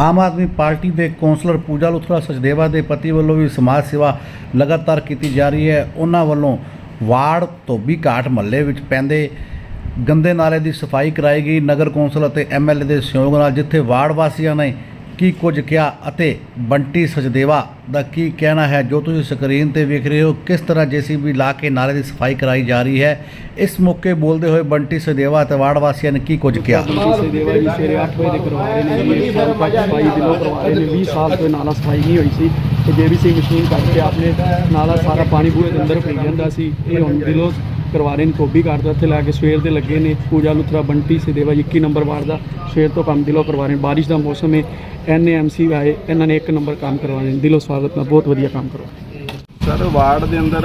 ਆਮ Aadmi party ਦੇ councillor Pooja Luthra Sachdeva ਦੇ ਪਤੀ ਵੱਲੋਂ ਵੀ ਸਮਾਜ ਸੇਵਾ ਲਗਾਤਾਰ ਕੀਤੀ ਜਾ ਰਹੀ ਹੈ। ਉਹਨਾਂ ਵੱਲੋਂ ਵਾਰਡ ਧੋਬੀ ਘਾਟ ਮਹੱਲੇ ਵਿੱਚ ਪੈਂਦੇ ਗੰਦੇ ਨਾਲੇ ਦੀ ਸਫ਼ਾਈ ਕਰਾਈ ਗਈ। ਨਗਰ ਕੌਂਸਲ ਅਤੇ ਐਮਐਲਏ ਦੇ ਸਹਿਯੋਗ ਨਾਲ ਜਿੱਥੇ ਵਾਰਡ ਵਾਸੀਆਂ ਨੇ ਕੀ ਕੁਝ ਕਿਹਾ ਅਤੇ ਬੰਟੀ ਸਚਦੇਵਾ ਦਾ ਕੀ ਕਹਿਣਾ ਹੈ? ਜੋ ਤੁਸੀਂ ਸਕਰੀਨ ਤੇ ਵੇਖ ਰਹੇ ਹੋ ਕਿਸ ਤਰ੍ਹਾਂ ਜੀਸੀਬੀ ਲਾ ਕੇ ਨਾਲੇ ਦੀ ਸਫ਼ਾਈ ਕਰਾਈ ਜਾ ਰਹੀ ਹੈ? ਇਸ ਮੌਕੇ ਬੋਲਦੇ ਹੋਏ ਬੰਟੀ ਸਚਦੇਵਾ ਅਤੇ ਵਾਰਡ ਵਾਸੀਆਂ ਨੇ ਕੀ ਕੁਝ ਕਿਹਾ? ਕਿਸੇ ਦੇਵਾ ਜੀ ਸਵੇਰੇ 8 ਵਜੇ ਦੇ ਕਰਵਾ ਰਹੇ ਨੇ ਜੀ। ਇੱਕ ਸਾਲ ਤੱਕ ਸਫ਼ਾਈ ਦਿਲੋਂ ਕਰਵਾ ਰਹੇ ਨੇ। 20 ਸਾਲ ਤੋਂ ਇਹ ਨਾਲਾ ਸਫ਼ਾਈ ਨਹੀਂ ਹੋਈ ਸੀ। ਤੇ ਜੇਬੀਸੀ ਮਸ਼ੀਨ ਕਰਕੇ ਆਪਣੇ ਨਾਲਾ ਸਾਰਾ ਪਾਣੀ ਬੂਹੇ ਦੇ ਅੰਦਰ ਪਈ ਜਾਂਦਾ ਸੀ। ਇਹ ਹੁਣ ਦਿਲੋਂ ਕਰਵਾ ਰਹੇ ਨੇ, ਧੋਬੀ ਘਾਟ ਤੋਂ ਇੱਥੇ ਲਾ ਕੇ ਸਵੇਰ ਦੇ ਲੱਗੇ ਨੇ, ਪੂਜਾ ਲੁਥਰਾ ਬੰਟੀ ਸਦੇਵਾ ਜੀ 21 ਨੰਬਰ ਵਾਰਡ ਦਾ, ਸਵੇਰ ਤੋਂ ਕੰਮ ਦਿਲੋਂ ਕਰਵਾ ਰਹੇ ਨੇ, ਬਾਰਿਸ਼ ਦਾ ਮੌਸਮ ਹੈ ਐਨਏਐਮਸੀ ਆਏ, ਇਹਨਾਂ ਨੇ ਇੱਕ ਨੰਬਰ ਕੰਮ ਕਰਵਾ ਰਹੇ ਨੇ, ਦਿਲੋਂ ਸਵਾਗਤ ਨਾਲ ਬਹੁਤ ਵਧੀਆ ਕੰਮ ਕਰਵਾ ਸਰ, ਵਾਰਡ ਦੇ ਅੰਦਰ,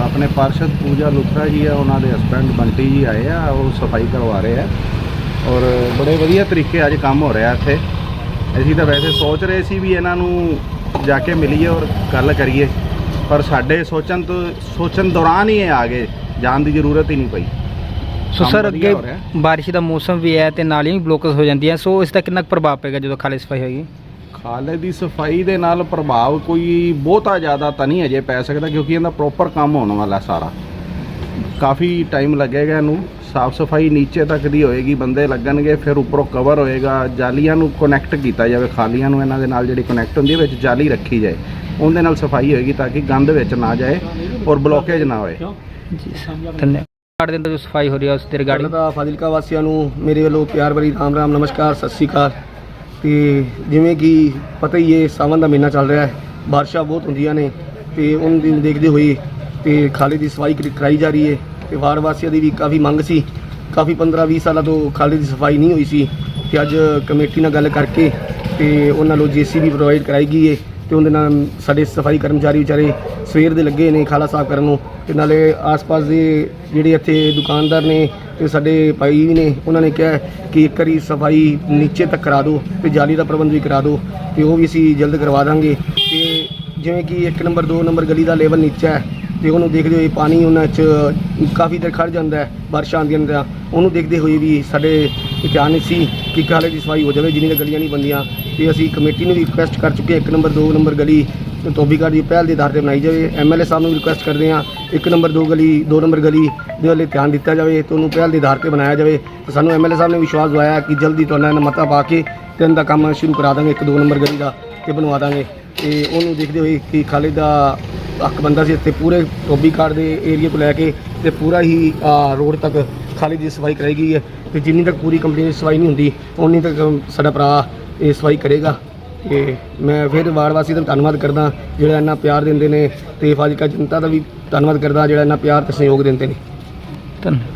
ਆਪਣੇ ਪਾਰਸ਼ਦ ਪੂਜਾ ਲੁਥਰਾ ਜੀ ਆ, ਉਹਨਾਂ ਦੇ ਹਸਬੰਡ ਬੰਟੀ ਜੀ ਆਏ ਆ, ਉਹ ਸਫ਼ਾਈ ਕਰਵਾ ਰਹੇ ਆ, ਔਰ ਬੜੇ ਵਧੀਆ ਤਰੀਕੇ ਅੱਜ ਕੰਮ ਹੋ ਰਿਹਾ ਇੱਥੇ। ਅਸੀਂ ਤਾਂ ਵੈਸੇ ਸੋਚ ਰਹੇ ਸੀ ਵੀ ਇਹਨਾਂ ਨੂੰ ਜਾ ਕੇ ਮਿਲੀਏ ਔਰ ਗੱਲ ਕਰੀਏ, ਪਰ ਸਾਡੇ ਸੋਚਣ ਤੋਂ, ਸੋਚਣ ਦੌਰਾਨ ਹੀ ਇਹ ਆ ਗਏ। ਜਾਣ ਦੀ ਜ਼ਰੂਰਤ ਹੀ ਨਹੀਂ ਪਈ। ਸੋ ਕੰਮ ਸਰ ਵਧੀਆ ਅੱਗੇ ਹੋ ਰਿਹਾ। ਬਾਰਿਸ਼ ਦਾ ਮੌਸਮ ਵੀ ਹੈ ਤੇ ਨਾਲੀਆਂ ਵੀ ਬਲੋਕਸ ਹੋ ਜਾਂਦੀਆਂ। ਸੋ ਇਸ ਦਾ ਕਿੰਨਾ ਕੁ ਪ੍ਰਭਾਵ ਪਏਗਾ ਜਦੋਂ ਖਾਲੀ ਸਫ਼ਾਈ ਹੋਏਗੀ? ਖਾਲੇ ਦੀ ਸਫ਼ਾਈ ਦੇ ਨਾਲ ਪ੍ਰਭਾਵ ਕੋਈ ਬਹੁਤਾ ਜ਼ਿਆਦਾ ਤਾਂ ਨਹੀਂ ਅਜੇ ਪੈ ਸਕਦਾ ਕਿਉਂਕਿ ਇਹਦਾ ਪ੍ਰੋਪਰ ਕੰਮ ਹੋਣ ਵਾਲਾ ਸਾਰਾ। ਕਾਫੀ ਟਾਈਮ ਲੱਗੇਗਾ ਇਹਨੂੰ। ਸਾਫ਼ ਸਫ਼ਾਈ ਨੀਚੇ ਤੱਕ ਦੀ ਹੋਏਗੀ ਬੰਦੇ ਲੱਗਣਗੇ ਫਿਰ ਉੱਪਰੋਂ ਕਵਰ ਹੋਏਗਾ। ਜਾਲੀਆਂ ਨੂੰ ਕਨੈਕਟ ਕੀਤਾ ਜਾਵੇ ਖਾਲੀਆਂ ਨੂੰ ਇਹਨਾਂ ਦੇ ਨਾਲ ਜਿਹੜੀ ਕਨੈਕਟ ਹੁੰਦੀ ਹੈ ਵਿੱਚ ਜਾਲੀ ਰੱਖੀ ਜਾਏ। ਉਹਦੇ ਨਾਲ ਸਫ਼ਾਈ ਹੋਏਗੀ ਤਾਂ ਕਿ ਗੰਦ ਵਿੱਚ ਨਾ ਜਾਏ ਔਰ ਬਲੋਕੇਜ ਨਾ ਹੋਏ। ਜੀ ਧੰਨਵਾਦ। ਘਾਟ ਦੇ ਅੰਦਰ ਜੋ ਸਫ਼ਾਈ ਹੋ ਰਹੀ ਹੈ ਉਸ ਦੇ ਰਿਗਾਰਡਿੰਗ ਪਹਿਲਾਂ ਤਾਂ ਫਾਜ਼ਿਲਕਾ ਵਾਸੀਆਂ ਨੂੰ। ਮੇਰੇ ਵੱਲੋਂ ਪਿਆਰ ਭਰੀ ਰਾਮ ਰਾਮ ਨਮਸਕਾਰ ਸਤਿ ਸ਼੍ਰੀ ਅਕਾਲ। ਤੇ ਜਿਵੇਂ ਕਿ ਪਤਾ ਹੀ ਹੈ ਸਾਵਨ ਦਾ ਮਹੀਨਾ ਚੱਲ ਰਿਹਾ ਹੈ। ਬਾਰਿਸ਼ਾਂ ਬਹੁਤ ਹੁੰਦੀਆਂ ਨੇ ਤੇ ਉਹਨਾਂ ਦੀ ਦੇਖਦੇ ਹੋਏ ਤੇ ਖਾਲੇ ਦੀ ਸਫ਼ਾਈ ਕਰੀ- ਕਰਾਈ ਜਾ ਰਹੀ ਹੈ ਤੇ ਵਾਰਡ ਵਾਸੀਆਂ ਦੀ ਵੀ ਕਾਫੀ ਮੰਗ ਸੀ। ਕਾਫੀ 15 20 ਸਾਲਾਂ ਤੋਂ ਖਾਲੇ ਦੀ ਸਫ਼ਾਈ ਨਹੀਂ ਹੋਈ ਸੀ। ਤੇ ਅੱਜ ਕਮੇਟੀ ਨਾਲ ਗੱਲ ਕਰਕੇ ਤੇ ਉਹਨਾਂ ਨੂੰ ਜੀਸੀਬੀ ਪ੍ਰੋਵਾਈਡ ਕਰਾਈ ਗਈ ਹੈ ਤੇ ਉਹਦੇ ਨਾਲ ਸਾਡੇ ਸਫ਼ਾਈ ਕਰਮਚਾਰੀ ਵਿਚਾਰੇ ਸਵੇਰ ਦੇ ਲੱਗੇ ਨੇ ਖਾਲਾ ਸਾਫ਼ ਕਰਨ ਨੂੰ ਤੇ ਨਾਲੇ ਆਸ-ਪਾਸ ਦੇ ਜਿਹੜੇ ਇੱਥੇ ਦੁਕਾਨਦਾਰ ਨੇ ਤੇ ਸਾਡੇ ਭਾਈ ਵੀ ਨੇ, ਉਹਨਾਂ ਨੇ ਕਿਹਾ ਕਿ ਇੱਕ ਵਾਰੀ ਸਫ਼ਾਈ ਨੀਚੇ ਤੱਕ ਕਰਾ ਦਿਓ ਤੇ ਜਾਲੀ ਦਾ ਪ੍ਰਬੰਧ ਵੀ ਕਰਾ ਦਿਓ ਤੇ ਉਹ ਵੀ ਅਸੀਂ ਜਲਦ ਕਰਵਾ ਦਾਂਗੇ ਤੇ ਜਿਵੇਂ ਕਿ ਇੱਕ ਨੰਬਰ 2 ਨੰਬਰ ਗਲੀ ਦਾ ਲੈਵਲ ਨੀਚਾ ਹੈ ਤੇ ਉਹਨੂੰ ਦੇਖਦੇ ਹੋਏ ਪਾਣੀ ਉਹਨਾਂ 'ਚ ਕਾਫੀ ਦੇਰ ਖੜ ਜਾਂਦਾ ਹੈ ਬਾਰਿਸ਼ਾਂ ਆਉਂਦੀਆਂ ਨੇ ਤਾਂ ਉਹਨੂੰ ਦੇਖਦੇ ਹੋਏ ਵੀ ਸਾਡੇ ਧਿਆਨ ਸੀ ਕਿ ਕਾਲੇ ਦੀ ਸਫ਼ਾਈ ਹੋ ਜਾਵੇ ਜਿੰਨੀਆਂ ਗਲੀਆਂ ਨਹੀਂ ਬੰਦੀਆਂ ਤੇ ਅਸੀਂ ਕਮੇਟੀ ਨੂੰ ਵੀ ਰਿਕੁਐਸਟ ਕਰ ਚੁੱਕੇ ਹਾਂ, ਇੱਕ ਨੰਬਰ 2 ਨੰਬਰ ਗਲੀ ਤੋਬੀਗੜ੍ਹ ਦੀ ਪਹਿਲ ਦੇ ਆਧਾਰ ਤੇ ਬਣਾਈ ਜਾਵੇ। ਐਮਐਲਏ ਸਾਹਿਬ ਨੂੰ ਵੀ ਰਿਕੁਐਸਟ ਕਰਦੇ ਹਾਂ ਇੱਕ ਨੰਬਰ 2 ਗਲੀ 2 ਨੰਬਰ ਗਲੀ ਦੇ ਵੱਲ ਧਿਆਨ ਦਿੱਤਾ ਜਾਵੇ ਤੇ ਉਹਨੂੰ ਪਹਿਲ ਦੇ ਆਧਾਰ ਤੇ ਬਣਾਇਆ ਜਾਵੇ। ਤੇ ਸਾਨੂੰ ਐਮਐਲਏ ਸਾਹਿਬ ਨੇ ਵਿਸ਼ਵਾਸ ਦਵਾਇਆ ਕਿ ਜਲਦੀ ਤੁਹਾਨੂੰ ਇਹਨਾਂ ਮਤਾ ਪਾ ਕੇ ਤਿੰਨ ਦਾ ਕੰਮ ਸ਼ੁਰੂ ਕਰਾ ਦਾਂਗੇ ਇੱਕ 2 ਨੰਬਰ ਗਲੀ ਦਾ ਤੇ ਬਣਵਾ ਦਾਂਗੇ। ਤੇ ਉਹਨੂੰ ਦੇਖਦੇ ਹੋਏ ਕਿ ਖਾਲਿਦ ਦਾ ਹੱਕ ਬੰਦਾ ਸੀ ਇੱਥੇ ਪੂਰੇ ਟੋਬੀ ਕਾਰ ਦੇ ਏਰੀਆ ਤੋਂ ਲੈ ਕੇ ਤੇ ਪੂਰਾ ਹੀ ਰੋਡ ਤੱਕ ਖਾਲਿਦ ਦੀ ਸਫ਼ਾਈ ਕਰਾਈ ਗਈ ਹੈ ਤੇ ਜਿੰਨੀ ਤੱਕ ਪੂਰੀ ਕੰਪਨੀ ਦੀ ਸਫ਼ਾਈ ਨਹੀਂ ਹੁੰਦੀ ਉਨੀ ਤੱਕ ਸਾਡਾ ਭਰਾ ਇਹ ਸਫ਼ਾਈ ਕਰੇਗਾ। ਤੇ ਮੈਂ ਫਿਰ ਵਾਰਡ ਵਾਸੀ ਦਾ ਧੰਨਵਾਦ ਕਰਦਾ ਜਿਹੜਾ ਇੰਨਾ ਪਿਆਰ ਦਿੰਦੇ ਨੇ ਤੇ ਫਾਜ਼ਿਲਕਾ ਜਨਤਾ ਦਾ ਵੀ ਧੰਨਵਾਦ ਕਰਦਾ ਜਿਹੜਾ ਇੰਨਾ ਪਿਆਰ ਤੇ ਸਹਿਯੋਗ ਦਿੰਦੇ ਨੇ। ਧੰਨਵਾਦ।